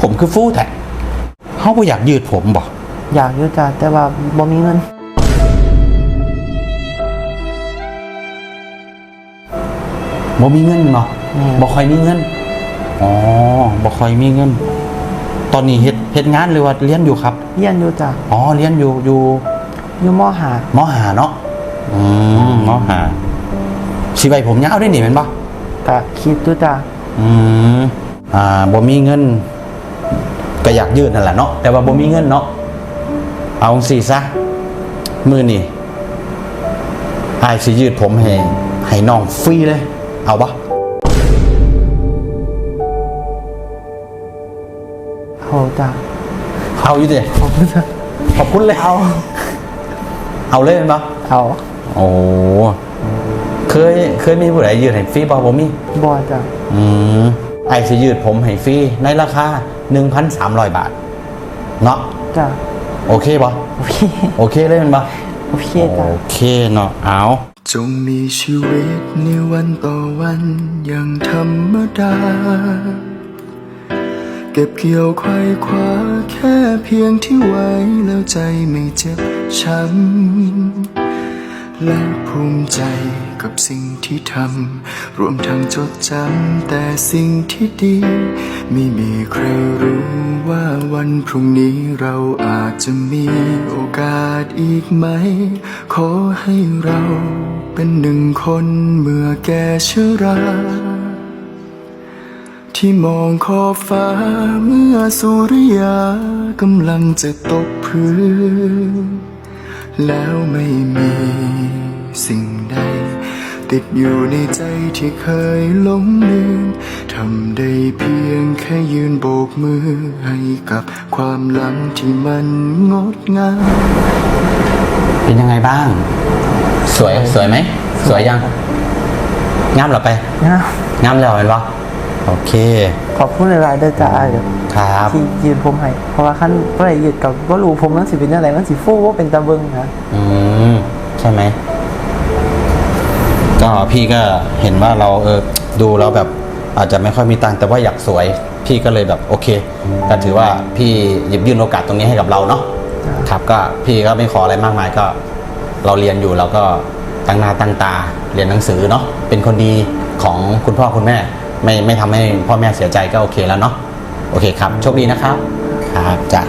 ผมคือฟู้แท้เขาบ่อยากยืดผมบ่อยากอยู่จ้ะแต่ว่าบ่มีเงิน บ่มีเงินเนาะแม่บ่ค่อยมีเงินอ๋อบ่ค่อยมีเงิน ตอนนี้เฮ็ดเฮ็ดงานหรือว่าเรียนอยู่ครับเรียนอยู่จ้ะอ๋อเรียนอยู่อยู่อยู่มหามหาเนาะอืมมหาสิไว้ผมยาวได้นี่แม่นบ่ก็คิดอยู่จ้ะอืมอ่าบ่มีเงิน ก็อยากยืดนั่นแหละเนาะแต่ว่าบ่มีเงินเนาะเอาสิซะมือนี่อายสิยืดผมให้ให้น้องฟรีเลย เอาปะเอาจ้ะเอาอยู่ดิขอบคุณจ้ะขอบคุณเลยเอา เอาเลยเป็นปะเอาโอ้เคยเคยมีผู้ใดยืดให้ฟรีป่ะบ่มีบ่จ้ะอืม ไอายสิยืดผมให้ฟรีในราคา 1,300 บาท เนาะจ้ะโอเคปะโอเคโอเคเลยเป็นปะโอเคจ้ะโอเคเนาะเอาจงมีชีวิตในวันต่อวันอย่างธรรมดา เก็บเกี่ยวไขว้คว้าแค่เพียงที่ไว้แล้วใจไม่เจ็บช้ำ และภูมิใจกับสิ่งที่ทำรวมทั้งจดจำแต่สิ่งที่ดี ไม่มีใครรู้ว่าวันพรุ่งนี้เราอาจจะมีโอกาสอีกไหม ขอให้เราเป็นหนึ่งคนเมื่อแก่ชราที่มองขอบฟ้าเมื่อสุริยากำลังจะตกพื้น แล้วไม่มีสิ่งใด ติดอยู่ในใจที่เคยหลงลืมทำได้เพียงแค่ยืนโบกมือให้กับความหลังที่มันงดงาม เป็นยังไงบ้าง สวยสวยไหม สวยยังงามเหรอไปนะงามแล้วเห็นปะ โอเค ขอบคุณหลายๆเด้อจ้ะเดี๋ยวครับที่ยืนผมให้เพราะว่าขั้นบ่ได้ยืดกับบ่รู้ผมมันสิเป็นจังไดมันสิฟูบ่เป็นตาเบิ่งนะอืมใช่ไหมก็พี่ก็เห็นว่าเราเออดูเราแบบอาจจะไม่ค่อยมีตังค์แต่ว่าอยากสวย พี่ก็เลยแบบโอเคก็ถือว่าพี่หยิบยื่นโอกาสตรงนี้ให้กับเราเนาะครับก็พี่ก็ไม่ขออะไรมากมายก็ เราเรียนอยู่เราก็ตั้งหน้าตั้งตาเรียนหนังสือเนาะเป็นคนดีของคุณพ่อคุณแม่ ไม่ไม่ทำให้พ่อแม่เสียใจก็โอเคแล้วเนาะโอเคครับโชคดีนะครับครับจ้ะ